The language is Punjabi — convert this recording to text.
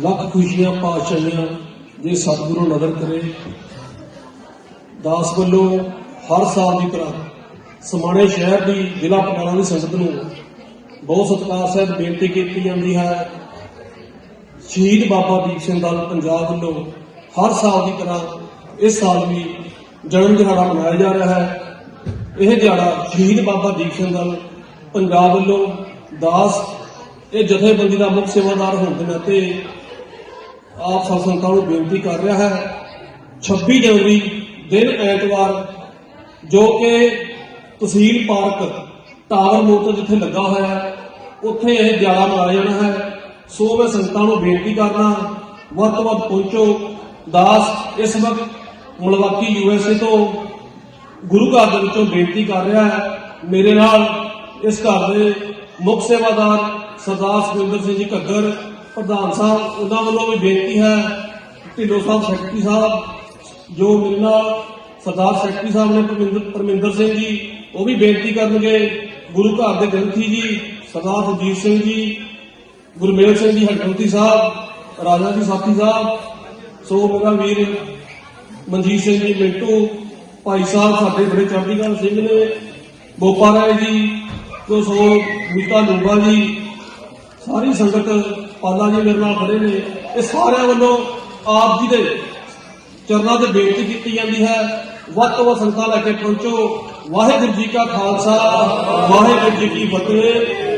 ਲੱਖ ਖੁਸ਼ੀਆਂ ਪਾਸ਼ਾਈਆਂ ਜੇ ਸਤਿਗੁਰੂ ਨਦਰ ਕਰੇ। ਦਾਸ ਵੱਲੋਂ ਹਰ ਸਾਲ ਦੀ ਤਰ੍ਹਾਂ ਸਮਾਣੇ ਸ਼ਹਿਰ ਦੀ ਜ਼ਿਲ੍ਹਾ ਪਟਿਆਲਾ ਦੀ ਸੰਗਤ ਨੂੰ ਬਹੁਤ ਸਤਿਕਾਰ ਸਹਿਤ ਬੇਨਤੀ ਕੀਤੀ ਜਾਂਦੀ ਹੈ। ਸ਼ਹੀਦ ਬਾਬਾ ਦੀਪ ਸਿੰਘ ਦਲ ਪੰਜਾਬ ਵੱਲੋਂ ਹਰ ਸਾਲ ਦੀ ਤਰ੍ਹਾਂ ਇਸ ਸਾਲ ਵੀ ਜਨਮ ਦਿਹਾੜਾ ਮਨਾਇਆ ਜਾ ਰਿਹਾ ਹੈ। ਇਹ ਦਿਹਾੜਾ ਸ਼ਹੀਦ ਬਾਬਾ ਦੀਪ ਸਿੰਘ ਦਲ ਪੰਜਾਬ ਵੱਲੋਂ ਦਾਸ ਇਹ ਜਥੇਬੰਦੀ ਦਾ ਮੁੱਖ ਸੇਵਾਦਾਰ ਹੋਣ ਦੇ ਨਾਤੇ ਆਪ ਸਭ ਸੰਗਤਾਂ ਨੂੰ ਬੇਨਤੀ ਕਰ ਰਿਹਾ ਹੈ 26 ਜਨਵਰੀ ਦਿਨ ਐਤਵਾਰ, ਜੋ ਕਿ ਤਹਿਸੀਲ ਪਾਰਕ ਟਾਵਰ ਮੋੜ ਤੋਂ ਜਿੱਥੇ ਲੱਗਾ ਹੋਇਆ ਹੈ, ਉੱਥੇ ਇਹ ਦਿਹਾੜਾ ਮਨਾਇਆ ਜਾਣਾ ਹੈ। ਸੋ ਮੈਂ ਸੰਗਤਾਂ ਨੂੰ ਬੇਨਤੀ ਕਰਨਾ ਵੱਧ ਤੋਂ ਵੱਧ ਪਹੁੰਚੋ। ਦਾਸ ਇਸ ਵਕਤ ਮਲਵਾਕੀ ਯੂਐਸਏ ਤੋਂ ਗੁਰੂ ਘਰ ਦੇ ਵਿੱਚੋਂ ਬੇਨਤੀ ਕਰ ਰਿਹਾ ਹੈ। ਮੇਰੇ ਨਾਲ ਇਸ ਘਰ ਦੇ ਮੁੱਖ ਸੇਵਾਦਾਰ ਸਰਦਾਰ ਸੁਖਿੰਦਰ ਸਿੰਘ ਜੀ ਘੱਗਰ, ਪ੍ਰਧਾਨ ਸਾਹਿਬ, ਉਹਨਾਂ ਵੱਲੋਂ ਵੀ ਬੇਨਤੀ ਹੈ, ਢਿੱਲੋਂ ਸਾਹਿਬ ਸੈਕਟਰੀ ਸਾਹਿਬ, ਜੋ ਮੇਰੇ ਨਾਲ ਸਰਦਾਰ ਸੈਕਟਰੀ ਸਾਹਿਬ ਨੇ ਪਰਮਿੰਦਰ ਪਰਮਿੰਦਰ ਸਿੰਘ ਜੀ, ਉਹ ਵੀ ਬੇਨਤੀ ਕਰਨਗੇ, ਗੁਰੂ ਘਰ ਦੇ ਗ੍ਰੰਥੀ ਜੀ, ਸਰਦਾਰ ਸੁਜੀਤ ਸਿੰਘ ਜੀ, ਗੁਰਮੇਲ ਸਿੰਘ ਜੀ ਹਰਗੋਤੀ ਸਾਹਿਬ, ਰਾਜਾ ਜੀ, ਸਾਥੀ ਸਾਹਿਬ, ਸੋ ਮੇਰਾ ਵੀਰ ਮਨਜੀਤ ਸਿੰਘ ਜੀ, ਮਿੰਟੂ, ਭਾਈ ਸਾਹਿਬ, ਸਾਡੇ ਬੜੇ ਚੜ੍ਹਦੀ ਸਿੰਘ ਨੇ ਬੋਪਾ ਰਾਏ ਜੀ ਤੋਂ ਸੋ, ਮੀਤਾ ਲੂਬਾ ਜੀ ਸਾਰੀ ਸੰਗਤ ਪਾਲਾ ਜੀ ਮੇਰੇ ਨਾਲ ਖੜੇ ਨੇ। ਇਹ ਸਾਰਿਆਂ ਵੱਲੋਂ ਆਪ ਜੀ ਦੇ ਚਰਨਾਂ ਤੇ ਬੇਨਤੀ ਕੀਤੀ ਜਾਂਦੀ ਹੈ। ਵੱਧ ਤੋਂ ਵੱਧ ਸੰਗਤਾਂ ਲੈ ਕੇ ਪਹੁੰਚੋ। ਵਾਹਿਗੁਰੂ ਜੀ ਕਾ ਖਾਲਸਾ, ਵਾਹਿਗੁਰੂ ਜੀ ਕੀ ਫਤਿਹ।